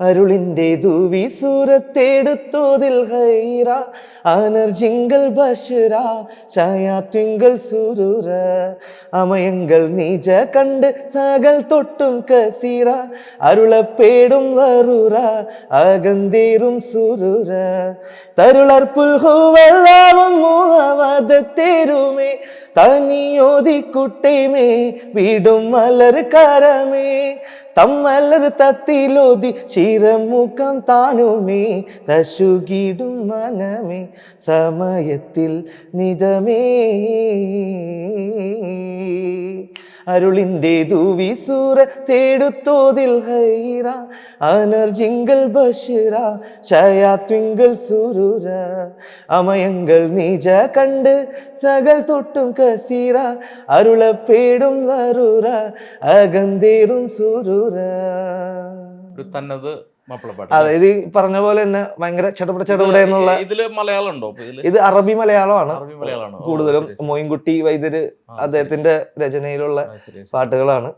അരുളിൻ്റെ ദൂവി സൂരത്തെടുത്തോതിൽ ഹൈറ അനർജിങ്കൽ ബഷറ ഛായാത്വിങ്കൽ സുരൂര അമയങ്ങൾ നീജ കണ്ട് സകൾ തൊട്ടും കസീറ അരുളപ്പേടും വറുറ അകന്തേറും സുരൂര തരുളർ പുൽഹുവെള്ളാവും മുഹവദത്തേരുമേ തനിയോതി കുട്ടേമേ വീടും മലർ കരമേ തമ്മലർ തത്തിലോതി ശിരമുഖം താനുമേ തശുകിടും മനമേ സമയത്തിൽ നിജമേ. അരുളിന്റെ ദുവിസൂറ തേടുത്തോതിൽ ഹൈറ അനർജിങ്കൽ ബഷിറ ഷയാത്വിങ്കൽ സുരുറ അമയങ്ങൾ നീജ കണ്ട് സകൾ തൊട്ടും കസീറ അരുളപ്പേടും വരുറ അകന്തേറും ഒരു തന്നത് അതായത് ഈ പറഞ്ഞ പോലെ തന്നെ ഭയങ്കര ചടപട ചടപട എന്നുള്ള ഇതിൽ മലയാളം ഉണ്ടോ ഇത് അറബി മലയാളമാണ്. കൂടുതലും. മോയിൻകുട്ടി വൈദ്യര് അദ്ദേഹത്തിന്റെ രചനയിലുള്ള. പാട്ടുകളാണ്.